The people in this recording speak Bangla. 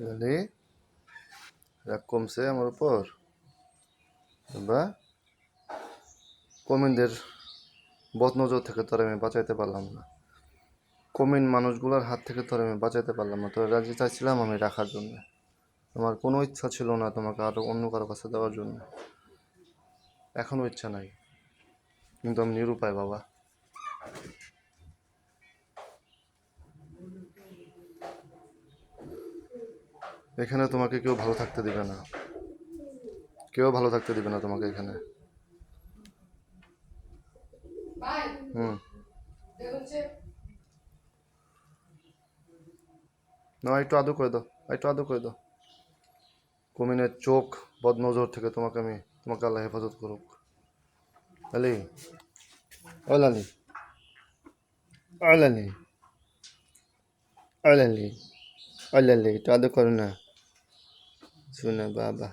লালি রাগ কমছে আমার উপর বা কমিনদের বদনজর থেকে তোর আমি বাঁচাইতে পারলাম না। কমিন মানুষগুলোর হাত থেকে তোর আমি বাঁচাইতে পারলাম না। তোর রাজি চাইছিলাম আমি রাখার জন্য। আমার কোনো ইচ্ছা ছিল না তোমাকে আরও অন্য কারও কাছে দেওয়ার জন্য। এখনও ইচ্ছা নাই। কিন্তু আমি নিরুপায় বাবা। এখানে তোমাকে কেউ ভালো থাকতে দিবে না। কেউ ভালো থাকতে দিবে না তোমাকে এখানে। হুম না একটু আদর করে দাও একটু আদর করে দাও। কুমিনের চোখ বদনজর থেকে তোমাকে আমি তোমাকে আল্লাহ হেফাজত করুক। লালি ও লালি ও লালি ও লালি ও লালি একটু আদর করো না। শুনে বাবা।